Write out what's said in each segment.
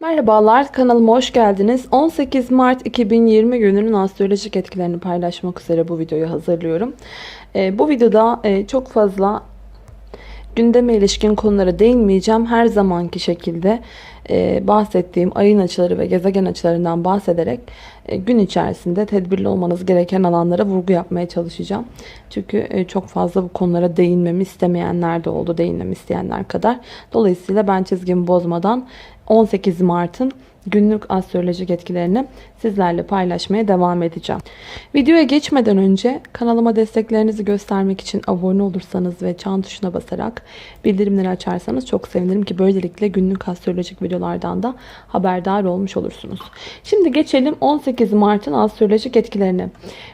Merhabalar kanalıma hoş geldiniz. 18 Mart 2020 gününün astrolojik etkilerini paylaşmak üzere bu videoyu hazırlıyorum. Ee, bu videoda e, çok fazla gündeme ilişkin konulara değinmeyeceğim. Her zamanki şekilde e, bahsettiğim ayın açıları ve gezegen açılarından bahsederek e, gün içerisinde tedbirli olmanız gereken alanlara vurgu yapmaya çalışacağım. Çünkü e, çok fazla bu konulara değinmemi istemeyenler de oldu, değinmemi isteyenler kadar. Dolayısıyla ben çizgimi bozmadan 18 Mart'ın günlük astrolojik etkilerini sizlerle paylaşmaya devam edeceğim. Videoya geçmeden önce kanalıma desteklerinizi göstermek için abone olursanız ve çan tuşuna basarak bildirimleri açarsanız çok sevinirim ki böylelikle günlük astrolojik videolardan da haberdar olmuş olursunuz. Şimdi geçelim 18 Mart'ın astrolojik etkilerine.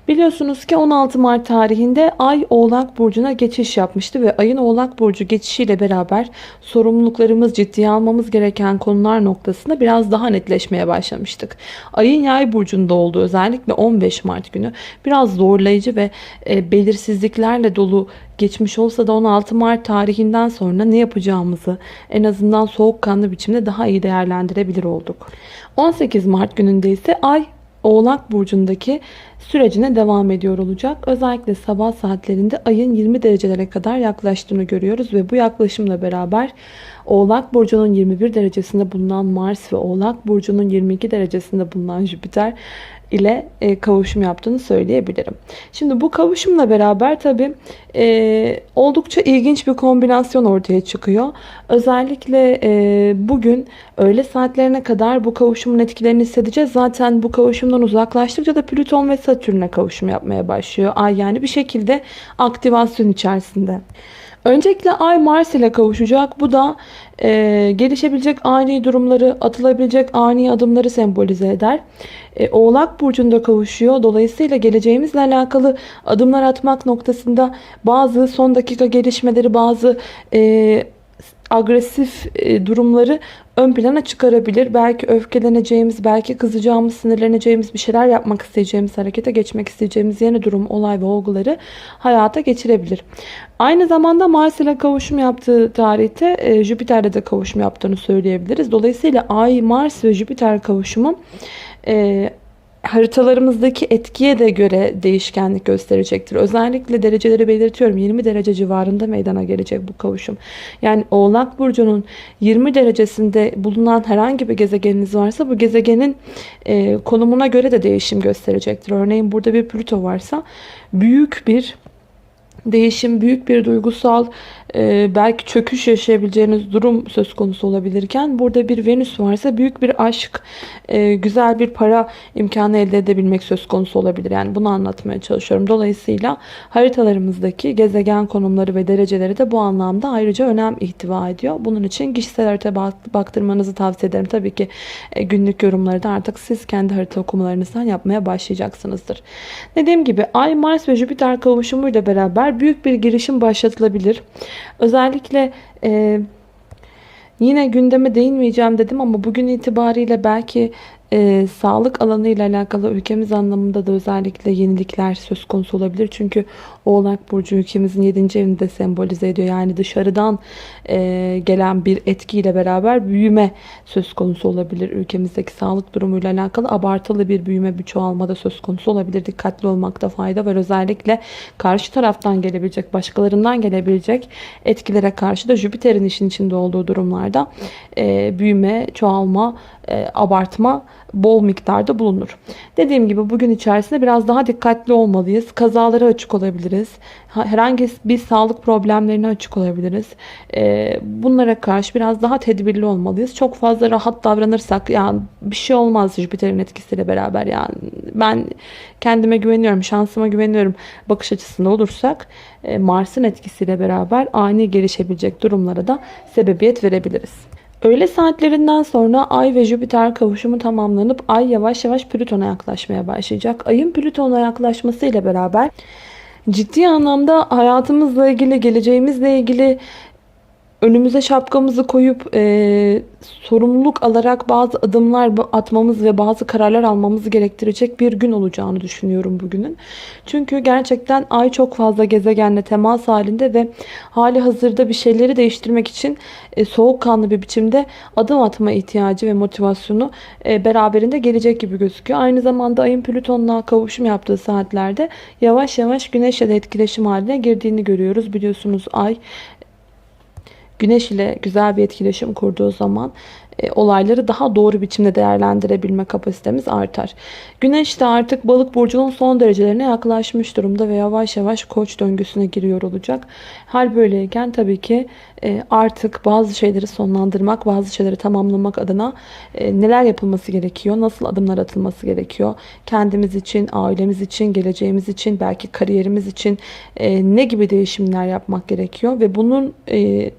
Biliyorsunuz ki 16 Mart tarihinde Ay Oğlak Burcu'na geçiş yapmıştı ve Ay'ın Oğlak Burcu geçişiyle beraber sorumluluklarımız, ciddiye almamız gereken konular noktasında biraz daha netleşmeye başlamıştık. Ayın Yay Burcu'nda olduğu özellikle 15 Mart günü biraz zorlayıcı ve e, belirsizliklerle dolu geçmiş olsa da 16 Mart tarihinden sonra ne yapacağımızı en azından soğukkanlı biçimde daha iyi değerlendirebilir olduk. 18 Mart gününde ise Ay Oğlak Burcu'ndaki sürecine devam ediyor olacak. Özellikle sabah saatlerinde ayın 20 derecelere kadar yaklaştığını görüyoruz ve bu yaklaşımla beraber Oğlak Burcu'nun 21 derecesinde bulunan Mars ve Oğlak Burcu'nun 22 derecesinde bulunan Jüpiter ile e, kavuşum yaptığını söyleyebilirim. Şimdi bu kavuşumla beraber tabi e, oldukça ilginç bir kombinasyon ortaya çıkıyor. Özellikle e, bugün öğle saatlerine kadar bu kavuşumun etkilerini hissedeceğiz. Zaten bu kavuşumdan uzaklaştıkça da Plüton ve Satürn'e kavuşum yapmaya başlıyor. Ay yani bir şekilde aktivasyon içerisinde. Öncelikle Ay Mars ile kavuşacak. Bu da e, gelişebilecek ani durumları, atılabilecek ani adımları sembolize eder. E, Oğlak Burcu'nda kavuşuyor. Dolayısıyla geleceğimizle alakalı adımlar atmak noktasında bazı son dakika gelişmeleri, bazı e, agresif e, durumları ön plana çıkarabilir. Belki öfkeleneceğimiz, belki kızacağımız, sinirleneceğimiz bir şeyler yapmak isteyeceğimiz, harekete geçmek isteyeceğimiz yeni durum, olay ve olguları hayata geçirebilir. Aynı zamanda Mars ile kavuşum yaptığı tarihte e, Jüpiter'le de kavuşum yaptığını söyleyebiliriz. Dolayısıyla Ay, Mars ve Jüpiter kavuşumu e, haritalarımızdaki etkiye de göre değişkenlik gösterecektir. Özellikle dereceleri belirtiyorum. 20 derece civarında meydana gelecek bu kavuşum. Yani Oğlak Burcu'nun 20 derecesinde bulunan herhangi bir gezegeniniz varsa bu gezegenin e, konumuna göre de değişim gösterecektir. Örneğin burada bir Plüto varsa büyük bir değişim, büyük bir duygusal e, belki çöküş yaşayabileceğiniz durum söz konusu olabilirken burada bir Venüs varsa büyük bir aşk, e, güzel bir para imkanı elde edebilmek söz konusu olabilir. Yani bunu anlatmaya çalışıyorum. Dolayısıyla haritalarımızdaki gezegen konumları ve dereceleri de bu anlamda ayrıca önem ihtiva ediyor. Bunun için kişisel harita baktırmanızı tavsiye ederim. Tabii ki e, günlük yorumları da artık siz kendi harita okumalarınızdan yapmaya başlayacaksınızdır. Dediğim gibi Ay, Mars ve Jüpiter kavuşumuyla beraber büyük bir girişim başlatılabilir. Özellikle e, yine gündeme değinmeyeceğim dedim ama bugün itibariyle belki e, sağlık alanı ile alakalı ülkemiz anlamında da özellikle yenilikler söz konusu olabilir. Çünkü Oğlak Burcu ülkemizin 7. evinde sembolize ediyor. Yani dışarıdan e, gelen bir etkiyle beraber büyüme söz konusu olabilir. Ülkemizdeki sağlık durumuyla alakalı abartılı bir büyüme, bir çoğalma da söz konusu olabilir. Dikkatli olmakta fayda var. Özellikle karşı taraftan gelebilecek, başkalarından gelebilecek etkilere karşı da Jüpiter'in işin içinde olduğu durumlarda e, büyüme, çoğalma, e, abartma bol miktarda bulunur. Dediğim gibi bugün içerisinde biraz daha dikkatli olmalıyız. Kazalara açık olabiliriz. Herhangi bir sağlık problemlerine açık olabiliriz. E, bunlara karşı biraz daha tedbirli olmalıyız. Çok fazla rahat davranırsak yani bir şey olmaz Jüpiter'in etkisiyle beraber yani ben kendime güveniyorum, şansıma güveniyorum bakış açısında olursak e, Mars'ın etkisiyle beraber ani gelişebilecek durumlara da sebebiyet verebiliriz. Öğle saatlerinden sonra Ay ve Jüpiter kavuşumu tamamlanıp Ay yavaş yavaş Plüton'a yaklaşmaya başlayacak. Ayın Plüton'a yaklaşması ile beraber ciddi anlamda hayatımızla ilgili, geleceğimizle ilgili önümüze şapkamızı koyup e, sorumluluk alarak bazı adımlar atmamız ve bazı kararlar almamız gerektirecek bir gün olacağını düşünüyorum bugünün. Çünkü gerçekten ay çok fazla gezegenle temas halinde ve hali hazırda bir şeyleri değiştirmek için e, soğukkanlı bir biçimde adım atma ihtiyacı ve motivasyonu e, beraberinde gelecek gibi gözüküyor. Aynı zamanda ayın Plüton'la kavuşum yaptığı saatlerde yavaş yavaş Güneş'le de etkileşim haline girdiğini görüyoruz. Biliyorsunuz ay Güneş ile güzel bir etkileşim kurduğu zaman e, olayları daha doğru biçimde değerlendirebilme kapasitemiz artar. Güneş de artık balık burcunun son derecelerine yaklaşmış durumda ve yavaş yavaş koç döngüsüne giriyor olacak. Hal böyleyken tabii ki e, artık bazı şeyleri sonlandırmak, bazı şeyleri tamamlamak adına e, neler yapılması gerekiyor, nasıl adımlar atılması gerekiyor, kendimiz için, ailemiz için, geleceğimiz için, belki kariyerimiz için e, ne gibi değişimler yapmak gerekiyor ve bunun e,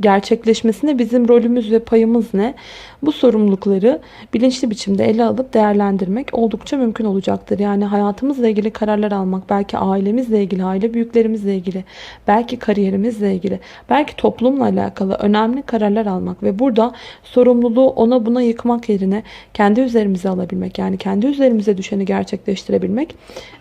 gerçekleşmesine bizim rolümüz ve payımız ne? Bu sorumlulukları bilinçli biçimde ele alıp değerlendirmek oldukça mümkün olacaktır. Yani hayatımızla ilgili kararlar almak, belki ailemizle ilgili, aile büyüklerimizle ilgili, belki kariyerimizle ilgili, belki toplumla alakalı önemli kararlar almak ve burada sorumluluğu ona buna yıkmak yerine kendi üzerimize alabilmek, yani kendi üzerimize düşeni gerçekleştirebilmek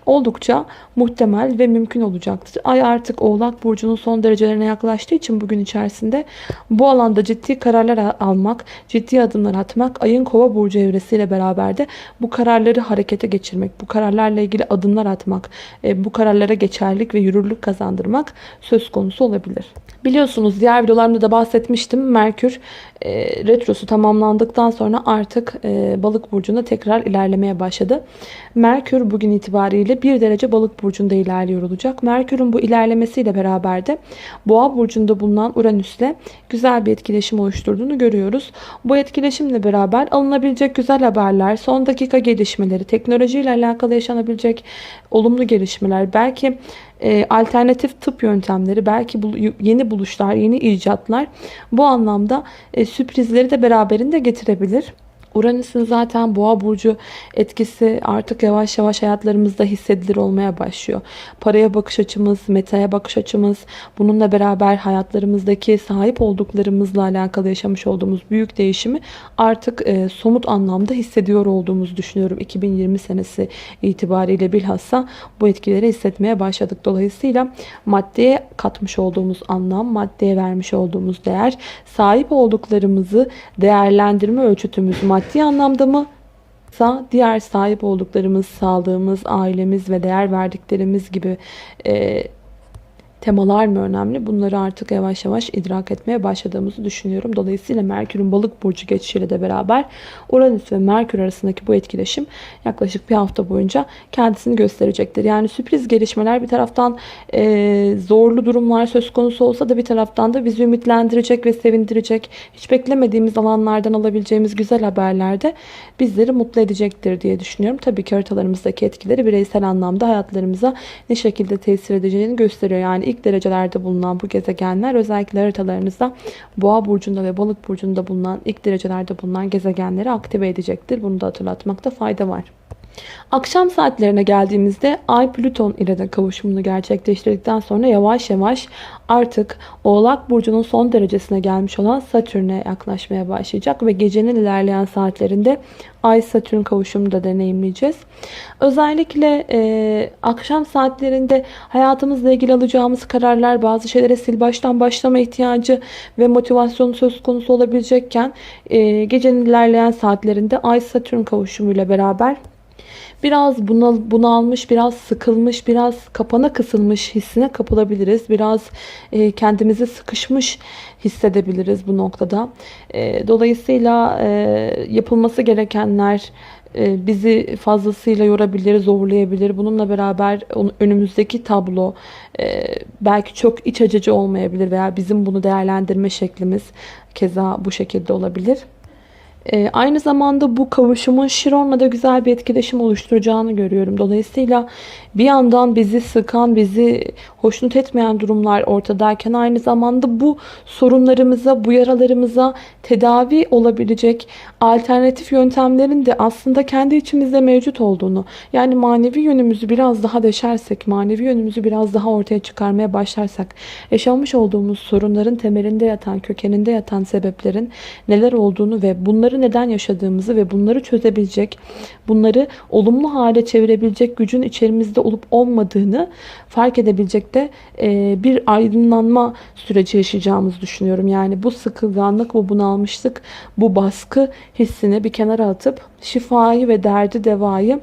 oldukça muhtemel ve mümkün olacaktır. Ay artık Oğlak Burcu'nun son derecelerine yaklaştığı için bugün içerisinde bu alanda ciddi kararlar almak, ciddi adımlar atmak, ayın kova burcu evresiyle beraber de bu kararları harekete geçirmek, bu kararlarla ilgili adımlar atmak, e, bu kararlara geçerlik ve yürürlük kazandırmak söz konusu olabilir. Biliyorsunuz diğer videolarımda da bahsetmiştim. Merkür e, retrosu tamamlandıktan sonra artık e, balık burcunda tekrar ilerlemeye başladı. Merkür bugün itibariyle bir derece balık burcunda ilerliyor olacak. Merkür'ün bu ilerlemesiyle beraber de boğa burcunda bulunan Uranüs'le güzel bir etkileşim oluşturduğunu görüyoruz. Bu etkileşimle beraber alınabilecek güzel haberler, son dakika gelişmeleri, teknolojiyle alakalı yaşanabilecek olumlu gelişmeler, belki e, alternatif tıp yöntemleri, belki bu, yeni buluşlar, yeni icatlar bu anlamda e, sürprizleri de beraberinde getirebilir. Uranüs'ün zaten boğa burcu etkisi artık yavaş yavaş hayatlarımızda hissedilir olmaya başlıyor. Paraya bakış açımız, metaya bakış açımız, bununla beraber hayatlarımızdaki sahip olduklarımızla alakalı yaşamış olduğumuz büyük değişimi artık e, somut anlamda hissediyor olduğumuzu düşünüyorum. 2020 senesi itibariyle bilhassa bu etkileri hissetmeye başladık. Dolayısıyla maddeye katmış olduğumuz anlam, maddeye vermiş olduğumuz değer, sahip olduklarımızı değerlendirme ölçütümüz, madde maddi anlamda mı? Diğer sahip olduklarımız, sağlığımız, ailemiz ve değer verdiklerimiz gibi e, temalar mı önemli? Bunları artık yavaş yavaş idrak etmeye başladığımızı düşünüyorum. Dolayısıyla Merkür'ün balık burcu geçişiyle de beraber Uranüs ve Merkür arasındaki bu etkileşim yaklaşık bir hafta boyunca kendisini gösterecektir. Yani sürpriz gelişmeler bir taraftan e, zorlu durumlar söz konusu olsa da bir taraftan da bizi ümitlendirecek ve sevindirecek, hiç beklemediğimiz alanlardan alabileceğimiz güzel haberler de bizleri mutlu edecektir diye düşünüyorum. Tabii ki haritalarımızdaki etkileri bireysel anlamda hayatlarımıza ne şekilde tesir edeceğini gösteriyor. Yani ilk derecelerde bulunan bu gezegenler özellikle haritalarınızda Boğa burcunda ve Balık burcunda bulunan ilk derecelerde bulunan gezegenleri aktive edecektir. Bunu da hatırlatmakta fayda var. Akşam saatlerine geldiğimizde Ay Plüton ile de kavuşumunu gerçekleştirdikten sonra yavaş yavaş artık Oğlak Burcu'nun son derecesine gelmiş olan Satürn'e yaklaşmaya başlayacak ve gecenin ilerleyen saatlerinde Ay Satürn kavuşumunu da deneyimleyeceğiz. Özellikle e, akşam saatlerinde hayatımızla ilgili alacağımız kararlar bazı şeylere sil baştan başlama ihtiyacı ve motivasyon söz konusu olabilecekken e, gecenin ilerleyen saatlerinde Ay Satürn kavuşumuyla beraber biraz bunal, bunalmış, biraz sıkılmış, biraz kapana kısılmış hissine kapılabiliriz. Biraz e, kendimizi sıkışmış hissedebiliriz bu noktada. E, dolayısıyla e, yapılması gerekenler e, bizi fazlasıyla yorabilir, zorlayabilir. Bununla beraber önümüzdeki tablo e, belki çok iç acıcı olmayabilir veya bizim bunu değerlendirme şeklimiz keza bu şekilde olabilir. Ee, aynı zamanda bu kavuşumun Şiron'la da güzel bir etkileşim oluşturacağını görüyorum. Dolayısıyla bir yandan bizi sıkan, bizi hoşnut etmeyen durumlar ortadayken aynı zamanda bu sorunlarımıza, bu yaralarımıza tedavi olabilecek alternatif yöntemlerin de aslında kendi içimizde mevcut olduğunu, yani manevi yönümüzü biraz daha deşersek, manevi yönümüzü biraz daha ortaya çıkarmaya başlarsak, yaşamış olduğumuz sorunların temelinde yatan, kökeninde yatan sebeplerin neler olduğunu ve bunları neden yaşadığımızı ve bunları çözebilecek, bunları olumlu hale çevirebilecek gücün içerimizde olup olmadığını fark edebilecek de e, bir aydınlanma süreci yaşayacağımızı düşünüyorum. Yani bu sıkılganlık, bu bunalmışlık, bu baskı hissini bir kenara atıp şifayı ve derdi devayı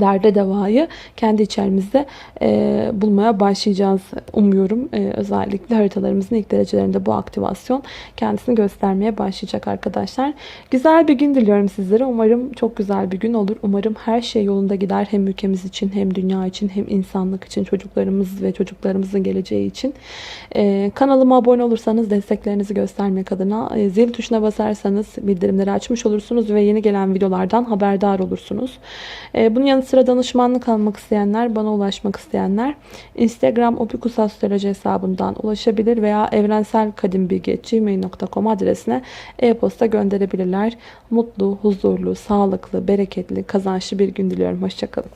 derde devayı kendi içerimizde e, bulmaya başlayacağız umuyorum. E, özellikle haritalarımızın ilk derecelerinde bu aktivasyon kendisini göstermeye başlayacak arkadaşlar. Güzel bir gün diliyorum sizlere. Umarım çok güzel bir gün olur. Umarım her şey yolunda gider. Hem ülkemiz için hem dünya için hem insanlık için çocuklarımız ve çocuklarımızın geleceği için. E, kanalıma abone olursanız desteklerinizi göstermek adına e, zil tuşuna basarsanız bildirimleri açmış olursunuz ve yeni gelen videolardan haberdar olursunuz. E, bunun yanı sıra danışmanlık almak isteyenler, bana ulaşmak isteyenler Instagram Opikus Astroloji hesabından ulaşabilir veya evrenselkadimbilgi.gmail.com adresine e-posta gönderebilirler. Mutlu, huzurlu, sağlıklı, bereketli, kazançlı bir gün diliyorum. Hoşçakalın.